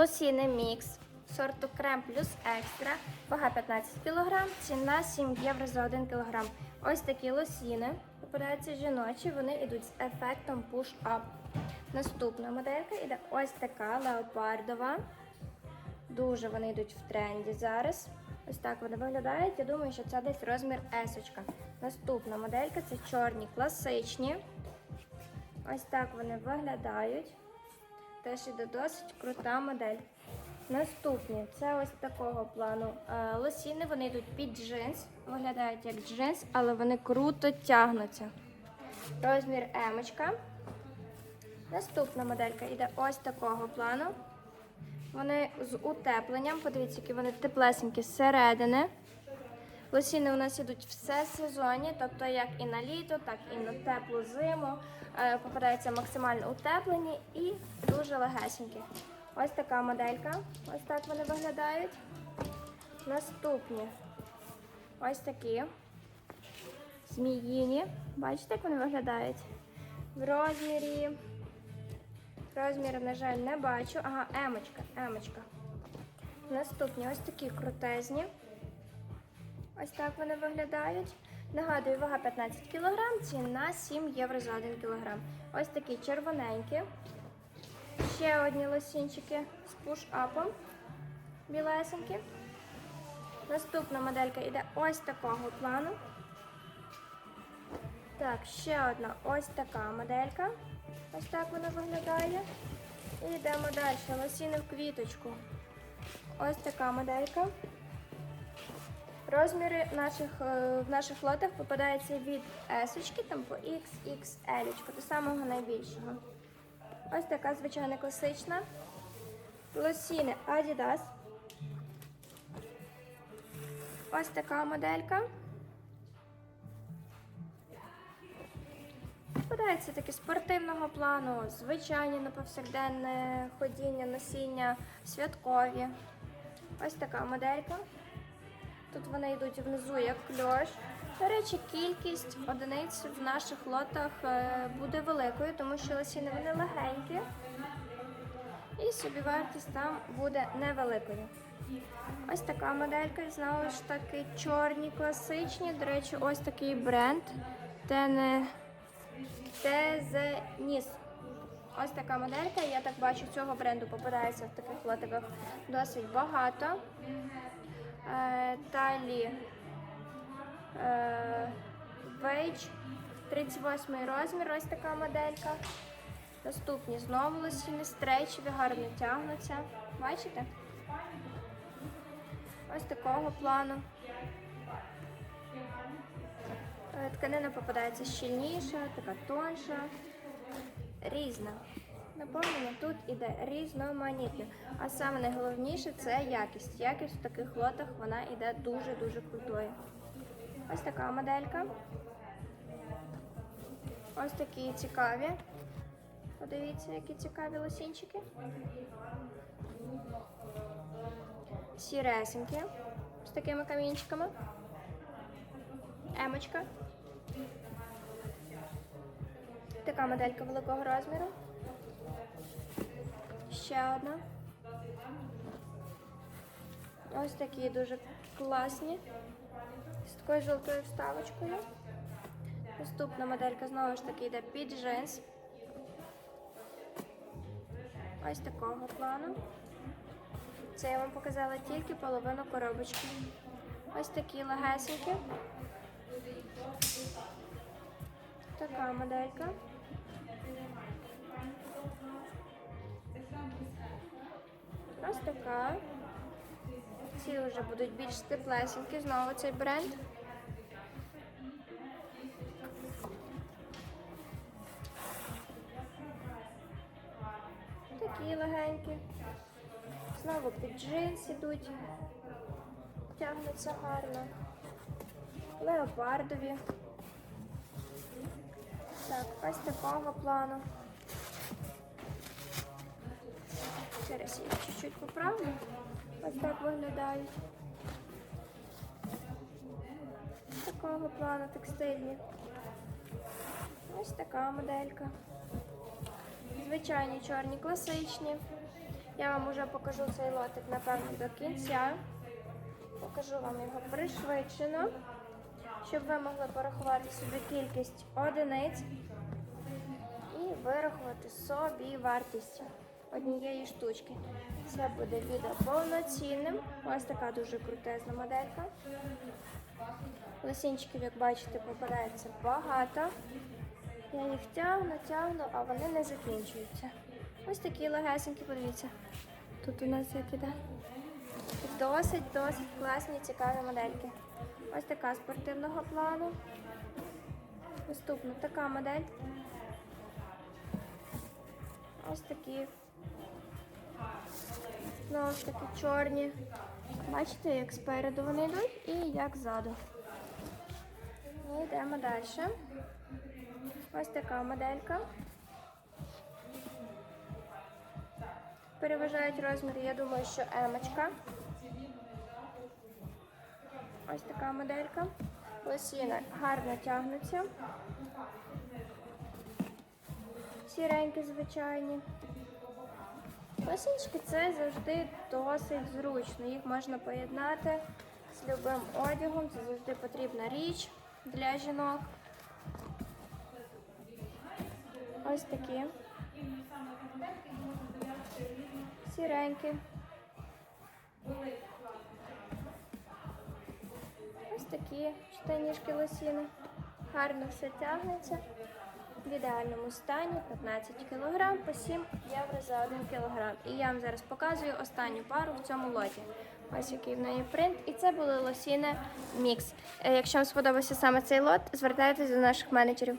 Лосіни мікс сорту крем плюс екстра, вага 15 кг, ціна 7 євро за 1 кг. Ось такі лосіни. Попадаються жіночі, вони йдуть з ефектом push-up. Наступна моделька іде ось така леопардова. Дуже вони йдуть в тренді зараз. Ось так вони виглядають. Я думаю, що це десь розмір есочка. Наступна моделька це чорні класичні. Ось так вони виглядають. Теж іде досить крута модель. Наступні це ось такого плану е, лосіни. Вони йдуть під джинс, виглядають як джинс, але вони круто тягнуться. Розмір емочка. Наступна моделька йде ось такого плану. Вони з утепленням. Подивіться, які вони теплесенькі зсередини. Лосіни у нас ідуть все сезонні, тобто як і на літо, так і на теплу зиму. Е, Попадаються максимально утеплені і дуже легесенькі. Ось така моделька. Ось так вони виглядають. Наступні ось такі зміїні. Бачите, як вони виглядають? В розмірі. Розміру, на жаль, не бачу. Ага, емочка, емочка. Наступні ось такі крутезні. Ось так вони виглядають. Нагадую, вага 15 кг, ціна 7 євро за 1 кг. Ось такі червоненькі. Ще одні лосінчики з пуш-апом. Білесенькі. Наступна моделька йде ось такого плану. Так, ще одна ось така моделька. Ось так вона виглядає. І йдемо далі. Лосіни в квіточку. Ось така моделька. Розміри наших, е, в наших лотах попадаються від S, там по XXL, до самого найбільшого. Ось така звичайна класична. Лосіни Adidas. Ось така моделька. Попадаються такі спортивного плану, звичайні на повсякденне ходіння, носіння, святкові. Ось така моделька. Тут вони йдуть внизу як кльош. До речі, кількість одиниць в наших лотах е, буде великою, тому що лосіни вони легенькі. І собівартість там буде невеликою. Ось така моделька, знову ж таки, чорні, класичні. До речі, ось такий бренд. Тене... Тезеніс. Ось така моделька. Я так бачу, цього бренду попадається в таких лотиках досить багато. Е, Далі е, Вейдж, 38 розмір, ось така моделька. Наступні знову лосіни, стрейчеві, гарно тягнуться. Бачите? Ось такого плану. Е, Тканина попадається щільніша, така тонша, різна. Наповнення тут іде різноманітне. А саме найголовніше це якість. Якість в таких лотах вона йде дуже-дуже крутою. Ось така моделька. Ось такі цікаві. Подивіться, які цікаві лосінчики. Сіресенькі. З такими камінчиками. Емочка. Така моделька великого розміру. Ще одна. Ось такі дуже класні. З такою жовтою вставочкою. Наступна моделька знову ж таки йде під джинс. Ось такого плану. Це я вам показала тільки половину коробочки. Ось такі легесенькі. Така моделька. Ось така. Ці вже будуть більш теплесенькі. Знову цей бренд. Такі легенькі. Знову під джинс ідуть. Тягнуться гарно. Леопардові. Так, ось такого плану. Зараз я чуть-чуть поправлю. Ось так виглядають. Такого плану текстильні. Ось така моделька. Звичайні чорні класичні. Я вам уже покажу цей лотик, напевно, до кінця. Покажу вам його пришвидшено, щоб ви могли порахувати собі кількість одиниць і вирахувати собі вартість однієї штучки. Це буде відео повноцінним. Ось така дуже крутезна моделька. Лосінчиків, як бачите, попадається багато. Я їх тягну, тягну, а вони не закінчуються. Ось такі легесенькі, подивіться. Тут у нас як іде. Досить, досить класні, цікаві модельки. Ось така спортивного плану. Наступна така модель. Ось такі. Знову ж таки чорні. Бачите, як спереду вони йдуть і як ззаду. І йдемо далі. Ось така моделька. Переважають розміри, я думаю, що емочка. Ось така моделька. Лосіни гарно тягнуться. Сіренькі, звичайні. Лосінчики це завжди досить зручно. Їх можна поєднати з любим одягом. Це завжди потрібна річ для жінок. Ось такі. Сіренькі. Ось такі штанішки лосіни. Гарно все тягнеться. В ідеальному стані 15 кг по 7 євро за 1 кг. І я вам зараз показую останню пару в цьому лоті. Ось який в неї принт. І це були лосіни мікс. Е, Якщо вам сподобався саме цей лот, звертайтеся до наших менеджерів.